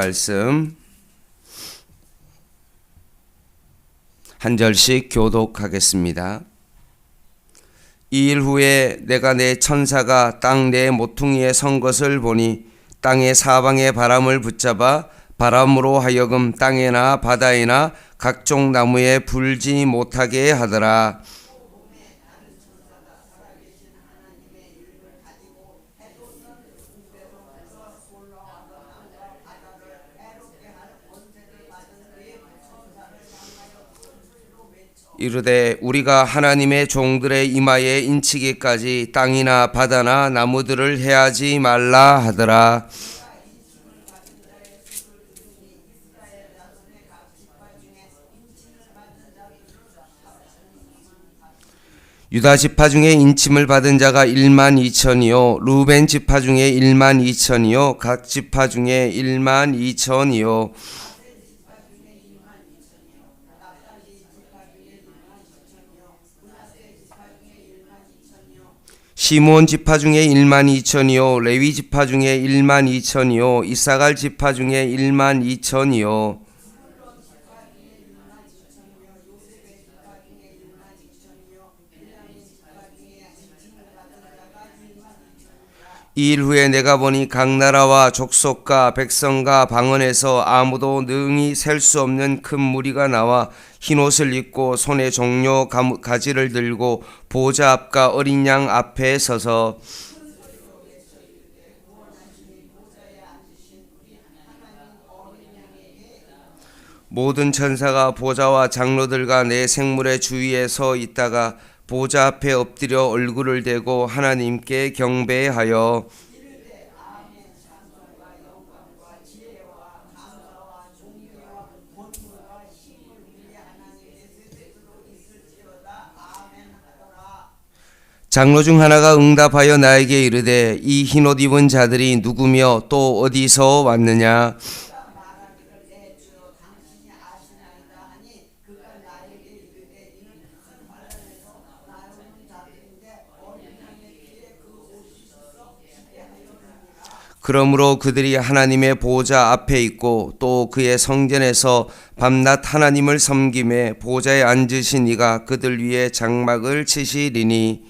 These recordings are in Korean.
말씀 한 절씩 교독하겠습니다. 이일 후에 내가 내 천사가 땅 내 모퉁이에 선 것을 보니 땅의 사방의 바람을 붙잡아 바람으로 하여금 땅에나 바다에나 각종 나무에 불지 못하게 하더라. 이르되 우리가 하나님의 종들의 이마에 인치기까지 땅이나 바다나 나무들을 해하지 말라 하더라. 유다 지파 중에 인침을 받은 자가 1만 2천이요 루벤 지파 중에 1만 2천이요 각 지파 중에 1만 2천이요 시몬 지파 중에 1만 2천이요 레위 지파 중에 1만 2천이요 이사갈 지파 중에 1만 2천이요 이 일 후에 내가 보니 각 나라와 족속과 백성과 방언에서 아무도 능히 셀 수 없는 큰 무리가 나와 흰 옷을 입고 손에 감- 가지를 들고 보좌 앞과 어린 양 앞에 서서 모든 천사가 보좌와 장로들과 내 생물의 주위에 서 있다가 보좌 앞에 엎드려 얼굴을 대고 하나님께 경배하여 장로 중 하나가 응답하여 나에게 이르되 이 흰 옷 입은 자들이 누구며 또 어디서 왔느냐 그러므로 그들이 하나님의 보좌 앞에 있고 또 그의 성전에서 밤낮 하나님을 섬김에 보좌에 앉으신 이가 그들 위에 장막을 치시리니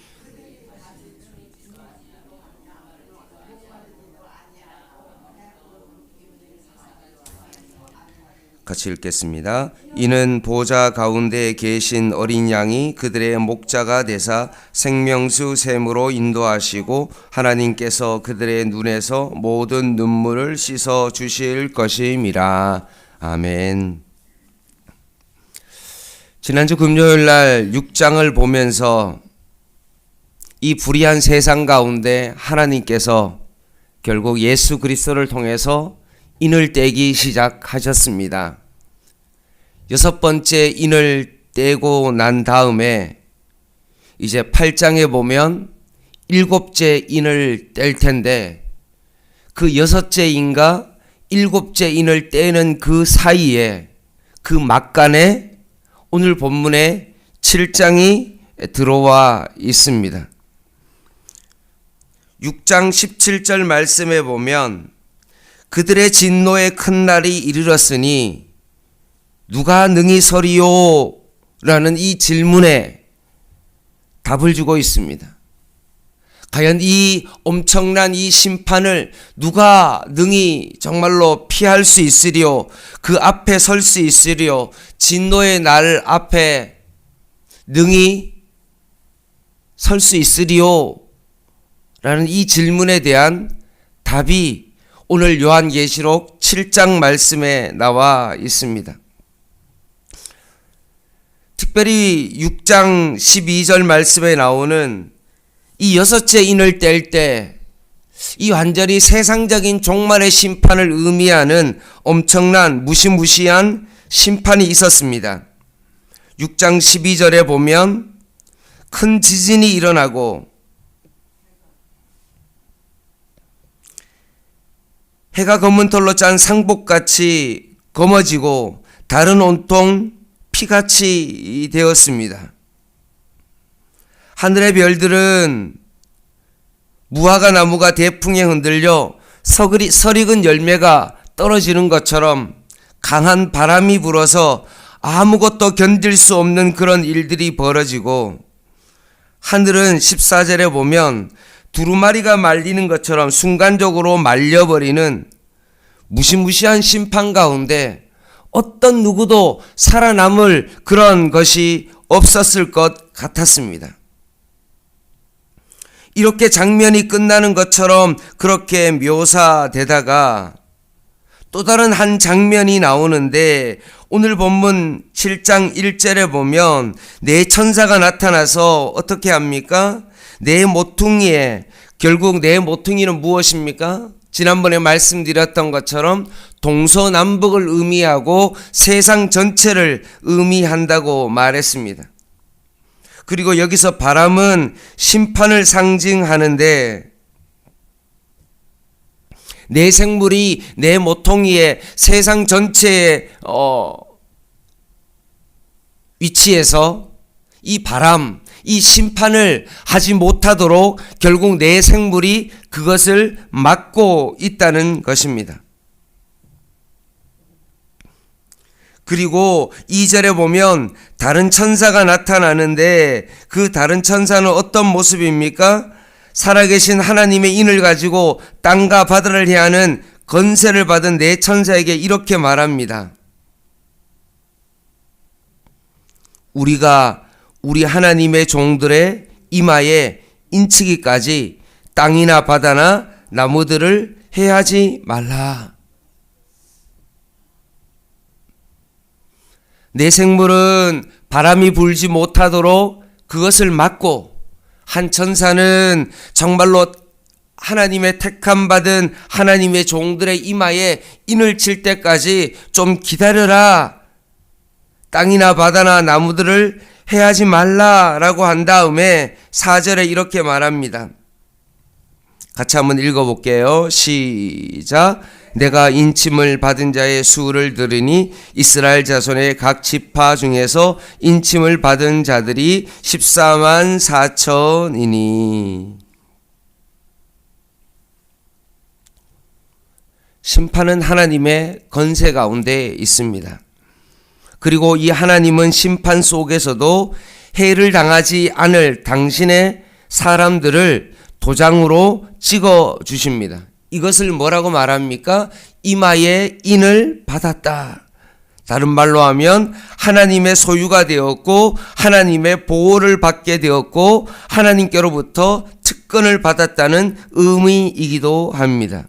같이 읽겠습니다. 이는 보좌 가운데 계신 어린 양이 그들의 목자가 되사 생명수 샘으로 인도하시고 하나님께서 그들의 눈에서 모든 눈물을 씻어 주실 것임이라. 아멘. 지난주 금요일 날 6장을 보면서 이 불의한 세상 가운데 하나님께서 결국 예수 그리스도를 통해서 인을 떼기 시작하셨습니다. 여섯 번째 인을 떼고 난 다음에 이제 8장에 보면 일곱째 인을 뗄 텐데 그 여섯째 인과 일곱째 인을 떼는 그 사이에 그 막간에 오늘 본문에 7장이 들어와 있습니다. 6장 17절 말씀에 보면 그들의 진노의 큰 날이 이르렀으니 누가 능히 서리요? 라는 이 질문에 답을 주고 있습니다. 과연 이 엄청난 이 심판을 누가 능히 정말로 피할 수 있으리요? 그 앞에 설 수 있으리요? 진노의 날 앞에 능히 설 수 있으리요? 라는 이 질문에 대한 답이 오늘 요한계시록 7장 말씀에 나와 있습니다. 특별히 6장 12절 말씀에 나오는 이 여섯째 인을 뗄 때 이 완전히 세상적인 종말의 심판을 의미하는 엄청난 무시무시한 심판이 있었습니다. 6장 12절에 보면 큰 지진이 일어나고 해가 검은 털로 짠 상복같이 검어지고 다른 온통 피같이 되었습니다. 하늘의 별들은 무화과 나무가 대풍에 흔들려 서그리, 설익은 열매가 떨어지는 것처럼 강한 바람이 불어서 아무것도 견딜 수 없는 그런 일들이 벌어지고 하늘은 14절에 보면 두루마리가 말리는 것처럼 순간적으로 말려버리는 무시무시한 심판 가운데 어떤 누구도 살아남을 그런 것이 없었을 것 같았습니다. 이렇게 장면이 끝나는 것처럼 그렇게 묘사되다가 또 다른 한 장면이 나오는데 오늘 본문 7장 1절에 보면 내 천사가 나타나서 어떻게 합니까? 내 모퉁이에 결국 내 모퉁이는 무엇입니까? 지난번에 말씀드렸던 것처럼 동서남북을 의미하고 세상 전체를 의미한다고 말했습니다. 그리고 여기서 바람은 심판을 상징하는데 내 생물이 내 모퉁이에 세상 전체의 어, 위치에서 이 바람, 이 심판을 하지 못하도록 결국 내 생물이 그것을 막고 있다는 것입니다. 그리고 2절에 보면 다른 천사가 나타나는데 그 다른 천사는 어떤 모습입니까? 살아계신 하나님의 인을 가지고 땅과 바다를 해하는 건세를 받은 내 천사에게 이렇게 말합니다. 우리가 우리 하나님의 종들의 이마에 인치기까지 땅이나 바다나 나무들을 해하지 말라. 내 생물은 바람이 불지 못하도록 그것을 막고 한 천사는 정말로 하나님의 택함 받은 하나님의 종들의 이마에 인을 칠 때까지 좀 기다려라. 땅이나 바다나 나무들을 해하지 말라라고 한 다음에 4절에 이렇게 말합니다. 같이 한번 읽어볼게요. 시작. 내가 인침을 받은 자의 수를 들으니 이스라엘 자손의 각 지파 중에서 인침을 받은 자들이 14만 4천이니 심판은 하나님의 건세 가운데 있습니다. 그리고 이 하나님은 심판 속에서도 해를 당하지 않을 당신의 사람들을 도장으로 찍어 주십니다. 이것을 뭐라고 말합니까? 이마에 인을 받았다. 다른 말로 하면 하나님의 소유가 되었고 하나님의 보호를 받게 되었고 하나님께로부터 특권을 받았다는 의미이기도 합니다.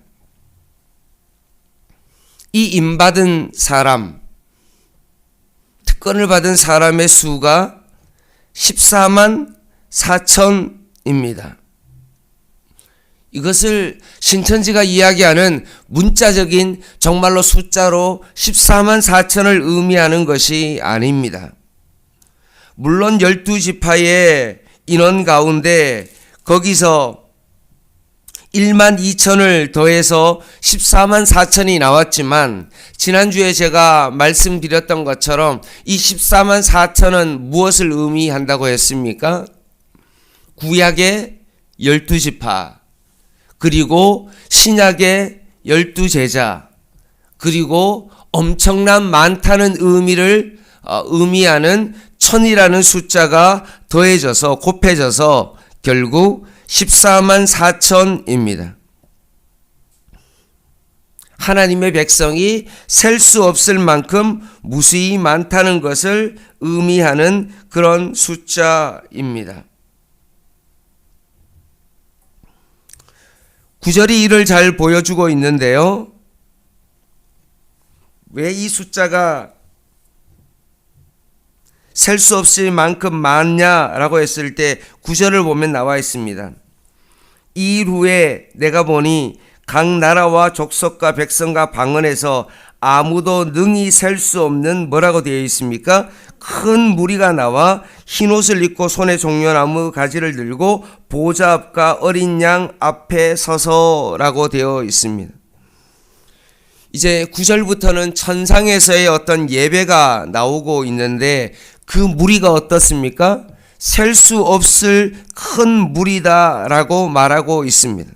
이 임받은 사람, 특권을 받은 사람의 수가 14만 4천입니다. 이것을 신천지가 이야기하는 문자적인 정말로 숫자로 14만 4천을 의미하는 것이 아닙니다. 물론 12지파의 인원 가운데 거기서 1만 2천을 더해서 14만 4천이 나왔지만 지난주에 제가 말씀드렸던 것처럼 이 14만 4천은 무엇을 의미한다고 했습니까? 구약의 12지파 그리고 신약의 열두 제자, 그리고 엄청난 많다는 의미를 어, 의미하는 천이라는 숫자가 더해져서 곱해져서 결국 14만 4천입니다. 하나님의 백성이 셀 수 없을 만큼 무수히 많다는 것을 의미하는 그런 숫자입니다. 구절이 이를 잘 보여주고 있는데요. 왜 이 숫자가 셀 수 없을 만큼 많냐라고 했을 때 구절을 보면 나와 있습니다. 이 후에 내가 보니 각 나라와 족속과 백성과 방언에서 아무도 능히 셀 수 없는 뭐라고 되어 있습니까? 큰 무리가 나와 흰 옷을 입고 손에 종려나무 가지를 들고 보좌 앞과 어린 양 앞에 서서라고 되어 있습니다. 이제 9절부터는 천상에서의 어떤 예배가 나오고 있는데 그 무리가 어떻습니까? 셀 수 없을 큰 무리다라고 말하고 있습니다.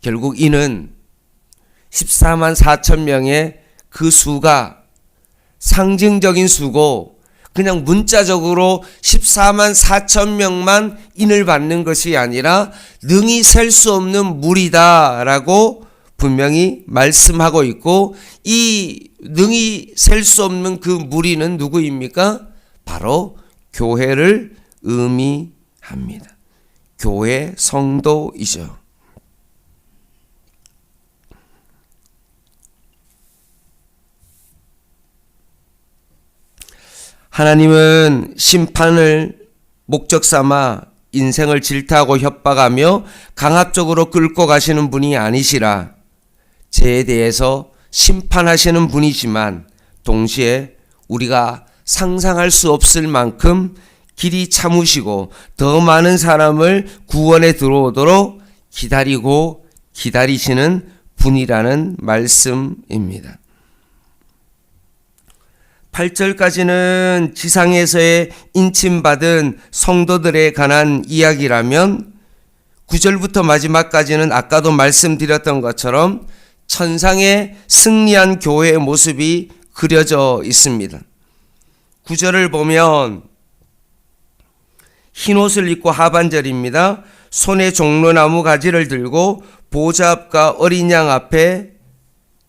결국 이는 14만 4천 명의 그 수가 상징적인 수고 그냥 문자적으로 14만 4천 명만 인을 받는 것이 아니라 능히 셀 수 없는 물이다라고 분명히 말씀하고 있고 이 능히 셀 수 없는 그 무리는 누구입니까? 바로 교회를 의미합니다. 교회 성도이죠. 하나님은 심판을 목적 삼아 인생을 질타하고 협박하며 강압적으로 끌고 가시는 분이 아니시라 죄에 대해서 심판하시는 분이지만 동시에 우리가 상상할 수 없을 만큼 길이 참으시고 더 많은 사람을 구원에 들어오도록 기다리고 기다리시는 분이라는 말씀입니다. 8절까지는 지상에서의 인침받은 성도들에 관한 이야기라면 9절부터 마지막까지는 아까도 말씀드렸던 것처럼 천상의 승리한 교회의 모습이 그려져 있습니다. 9절을 보면 흰 옷을 입고 하반절입니다. 손에 종로나무 가지를 들고 보좌 앞과 어린 양 앞에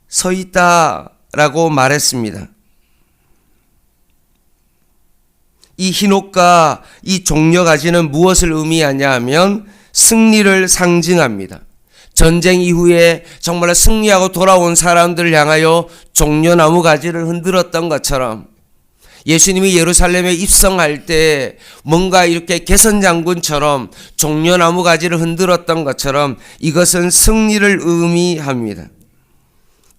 서 있다라고 말했습니다. 이 흰옷과 이 종려 가지는 무엇을 의미하냐 하면 승리를 상징합니다. 전쟁 이후에 정말 승리하고 돌아온 사람들을 향하여 종려나무 가지를 흔들었던 것처럼 예수님이 예루살렘에 입성할 때 뭔가 이렇게 개선 장군처럼 종려나무 가지를 흔들었던 것처럼 이것은 승리를 의미합니다.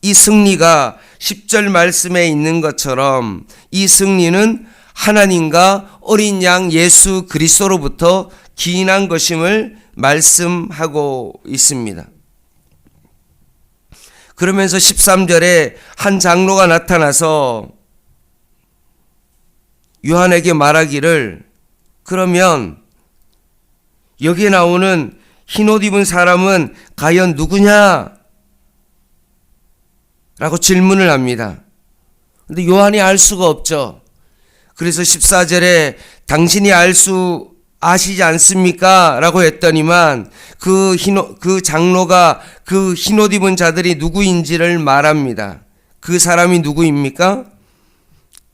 이 승리가 10절 말씀에 있는 것처럼 이 승리는 하나님과 어린 양 예수 그리스도로부터 기인한 것임을 말씀하고 있습니다. 그러면서 13절에 한 장로가 나타나서 요한에게 말하기를 그러면 여기에 나오는 흰 옷 입은 사람은 과연 누구냐? 라고 질문을 합니다. 근데 요한이 알 수가 없죠. 그래서 14절에 당신이 알 수 아시지 않습니까? 라고 했더니만 그 흰옷, 그 장로가 그 흰 옷 입은 자들이 누구인지를 말합니다. 그 사람이 누구입니까?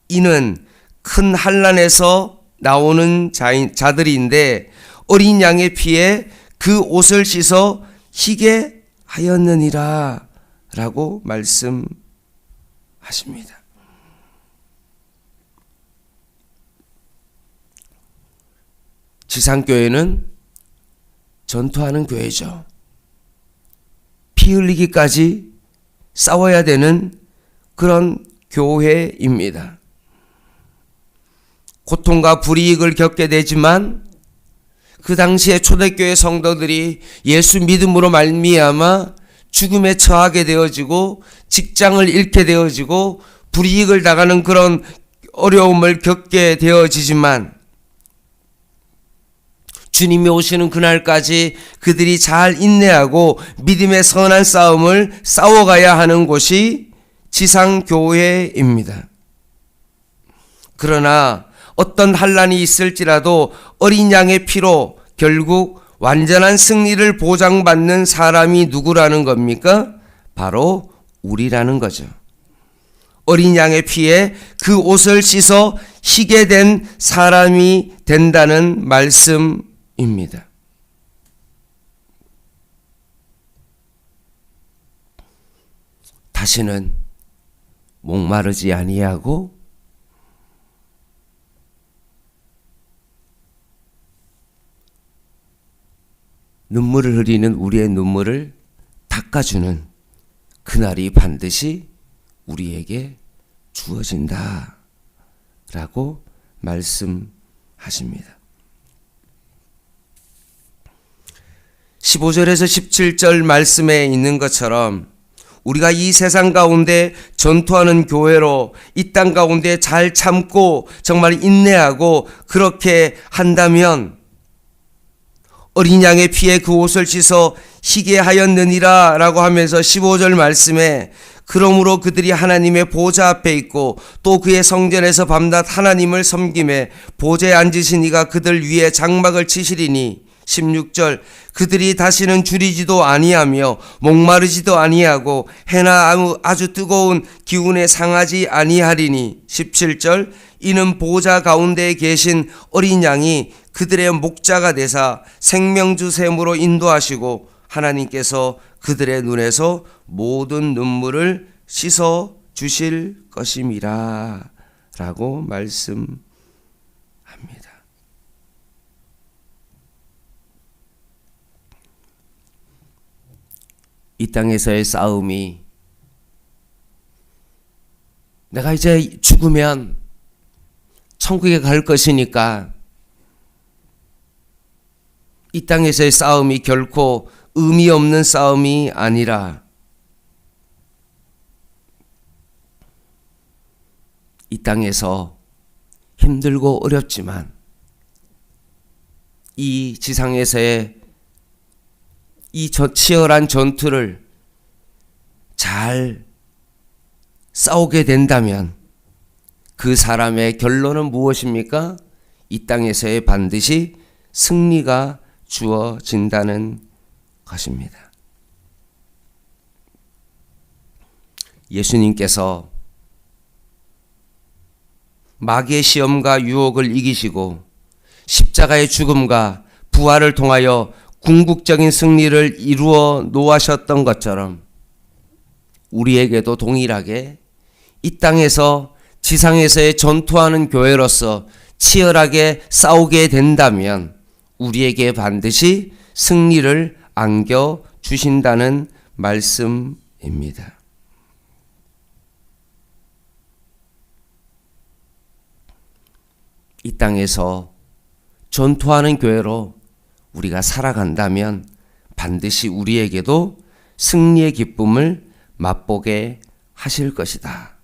이는 큰 한란에서 나오는 자들인데 어린 양의 피에 그 옷을 씻어 희게 하였느니라 라고 말씀하십니다. 지상교회는 전투하는 교회죠. 피 흘리기까지 싸워야 되는 그런 교회입니다. 고통과 불이익을 겪게 되지만 그 당시에 초대교회 성도들이 예수 믿음으로 말미암아 죽음에 처하게 되어지고 직장을 잃게 되어지고 불이익을 당하는 그런 어려움을 겪게 되어지지만 주님이 오시는 그날까지 그들이 잘 인내하고 믿음의 선한 싸움을 싸워가야 하는 곳이 지상교회입니다. 그러나 어떤 환란이 있을지라도 어린 양의 피로 결국 완전한 승리를 보장받는 사람이 누구라는 겁니까? 바로 우리라는 거죠. 어린 양의 피에 그 옷을 씻어 희게 된 사람이 된다는 말씀입니다. 다시는 목마르지 아니하고 눈물을 흘리는 우리의 눈물을 닦아주는 그날이 반드시 우리에게 주어진다. 라고 말씀하십니다. 15절에서 17절 말씀에 있는 것처럼 우리가 이 세상 가운데 전투하는 교회로 이 땅 가운데 잘 참고 정말 인내하고 그렇게 한다면 어린 양의 피에 그 옷을 씻어 희게 하였느니라 라고 하면서 15절 말씀에 그러므로 그들이 하나님의 보좌 앞에 있고 또 그의 성전에서 밤낮 하나님을 섬김에 보좌에 앉으신 이가 그들 위에 장막을 치시리니 16절 그들이 다시는 줄이지도 아니하며 목마르지도 아니하고 해나 아주 뜨거운 기운에 상하지 아니하리니. 17절 이는 보좌 가운데에 계신 어린 양이 그들의 목자가 되사 생명주 샘으로 인도하시고 하나님께서 그들의 눈에서 모든 눈물을 씻어 주실 것임이라 라고 말씀합니다. 이 땅에서의 싸움이 내가 이제 죽으면 천국에 갈 것이니까 이 땅에서의 싸움이 결코 의미 없는 싸움이 아니라 이 땅에서 힘들고 어렵지만 이 지상에서의 이저 치열한 전투를 잘 싸우게 된다면 그 사람의 결론은 무엇입니까? 이 땅에서의 반드시 승리가 주어진다는 것입니다. 예수님께서 마귀의 시험과 유혹을 이기시고 십자가의 죽음과 부활을 통하여 궁극적인 승리를 이루어 놓으셨던 것처럼 우리에게도 동일하게 이 땅에서 지상에서의 전투하는 교회로서 치열하게 싸우게 된다면 우리에게 반드시 승리를 안겨 주신다는 말씀입니다. 이 땅에서 전투하는 교회로 우리가 살아간다면 반드시 우리에게도 승리의 기쁨을 맛보게 하실 것이다.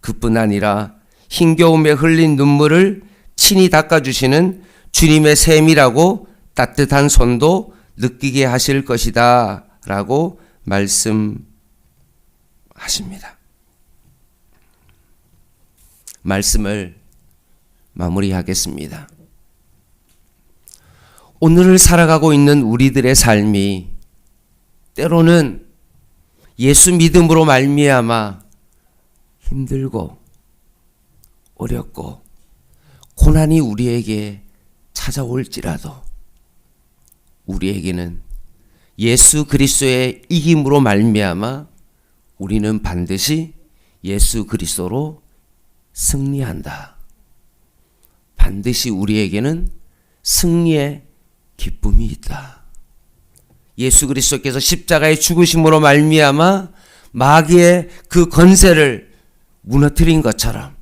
그뿐 아니라 힘겨움에 흘린 눈물을 친히 닦아주시는 주님의 셈이라고 따뜻한 손도 느끼게 하실 것이다. 라고 말씀하십니다. 말씀을 마무리하겠습니다. 오늘을 살아가고 있는 우리들의 삶이 때로는 예수 믿음으로 말미암아 힘들고 어렵고 고난이 우리에게 찾아올지라도 우리에게는 예수 그리스도의 이김으로 말미암아 우리는 반드시 예수 그리스도로 승리한다. 반드시 우리에게는 승리의 기쁨이 있다. 예수 그리스도께서 십자가의 죽으심으로 말미암아 마귀의 그 건세를 무너뜨린 것처럼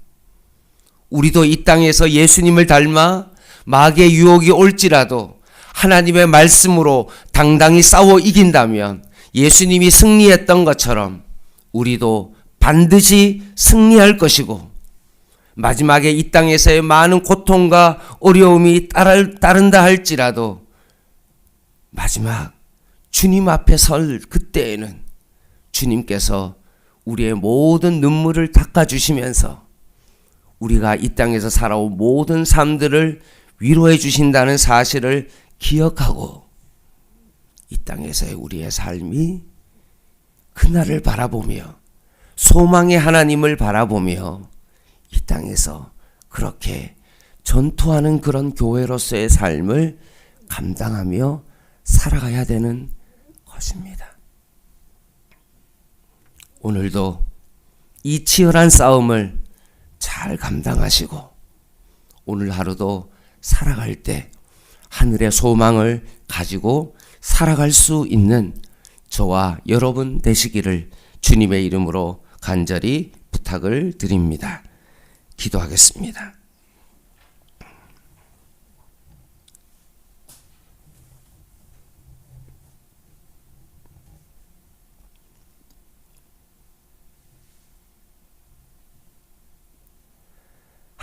우리도 이 땅에서 예수님을 닮아 마귀의 유혹이 올지라도 하나님의 말씀으로 당당히 싸워 이긴다면 예수님이 승리했던 것처럼 우리도 반드시 승리할 것이고 마지막에 이 땅에서의 많은 고통과 어려움이 따른다 할지라도 마지막 주님 앞에 설 그때에는 주님께서 우리의 모든 눈물을 닦아주시면서 우리가 이 땅에서 살아온 모든 삶들을 위로해 주신다는 사실을 기억하고 이 땅에서의 우리의 삶이 그날을 바라보며 소망의 하나님을 바라보며 이 땅에서 그렇게 전투하는 그런 교회로서의 삶을 감당하며 살아가야 되는 것입니다. 오늘도 이 치열한 싸움을 잘 감당하시고 오늘 하루도 살아갈 때 하늘의 소망을 가지고 살아갈 수 있는 저와 여러분 되시기를 주님의 이름으로 간절히 부탁을 드립니다. 기도하겠습니다.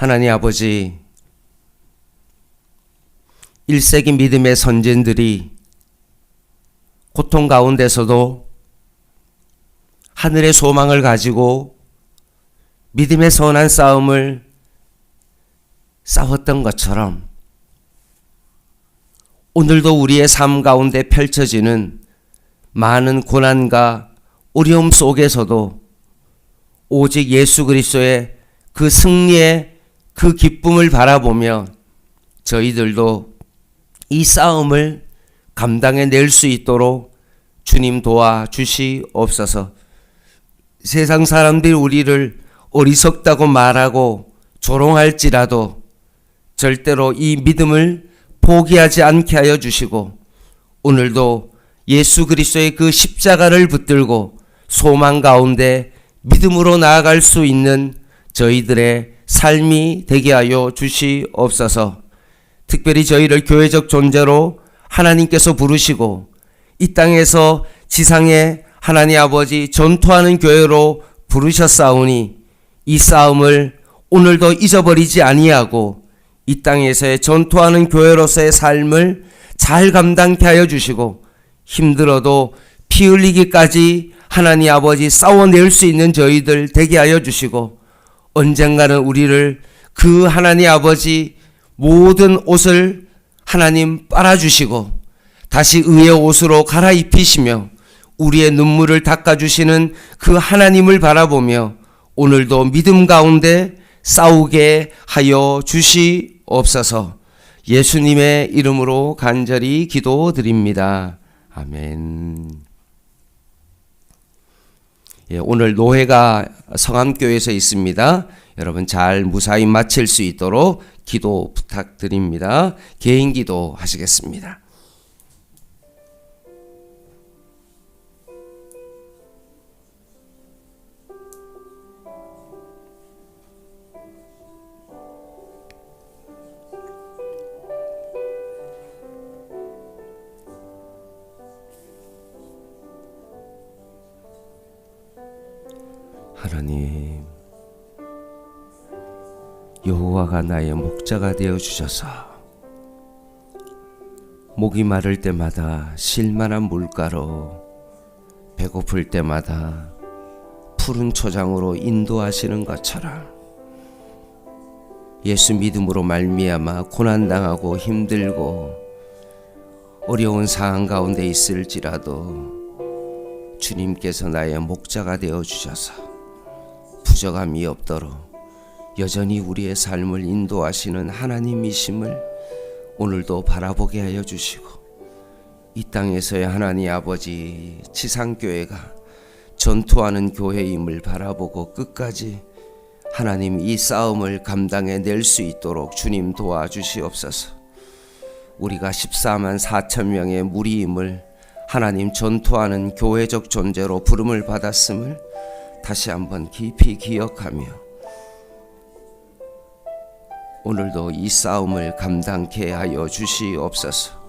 하나님 아버지, 1세기 믿음의 선진들이 고통 가운데서도 하늘의 소망을 가지고 믿음의 선한 싸움을 싸웠던 것처럼 오늘도 우리의 삶 가운데 펼쳐지는 많은 고난과 어려움 속에서도 오직 예수 그리스도의 그 승리의 그 기쁨을 바라보며 저희들도 이 싸움을 감당해 낼 수 있도록 주님 도와 주시옵소서. 세상 사람들이 우리를 어리석다고 말하고 조롱할지라도 절대로 이 믿음을 포기하지 않게 하여 주시고 오늘도 예수 그리스도의 그 십자가를 붙들고 소망 가운데 믿음으로 나아갈 수 있는 저희들의 삶이 되게 하여 주시옵소서. 특별히 저희를 교회적 존재로 하나님께서 부르시고 이 땅에서 지상에 하나님 아버지 전투하는 교회로 부르셨사오니 이 싸움을 오늘도 잊어버리지 아니하고 이 땅에서의 전투하는 교회로서의 삶을 잘 감당케 하여 주시고 힘들어도 피 흘리기까지 하나님 아버지 싸워낼 수 있는 저희들 되게 하여 주시고 언젠가는 우리를 그 하나님 아버지 모든 옷을 하나님 빨아주시고 다시 의의 옷으로 갈아입히시며 우리의 눈물을 닦아주시는 그 하나님을 바라보며 오늘도 믿음 가운데 싸우게 하여 주시옵소서 예수님의 이름으로 간절히 기도드립니다. 아멘. 예, 오늘 노회가 성암교회에서 있습니다. 여러분 잘 무사히 마칠 수 있도록 기도 부탁드립니다. 개인 기도 하시겠습니다. 하나님, 여호와가 나의 목자가 되어 주셔서 목이 마를 때마다 실만한 물가로 배고플 때마다 푸른 초장으로 인도하시는 것처럼 예수 믿음으로 말미암아 고난 당하고 힘들고 어려운 상황 가운데 있을지라도 주님께서 나의 목자가 되어 주셔서 부족함이 없도록 여전히 우리의 삶을 인도하시는 하나님이심을 오늘도 바라보게 하여 주시고 이 땅에서의 하나님 아버지 지상교회가 전투하는 교회임을 바라보고 끝까지 하나님 이 싸움을 감당해 낼 수 있도록 주님 도와주시옵소서. 우리가 14만 4천 명의 무리임을 하나님 전투하는 교회적 존재로 부름을 받았음을 다시 한번 깊이 기억하며 오늘도 이 싸움을 감당케 하여 주시옵소서.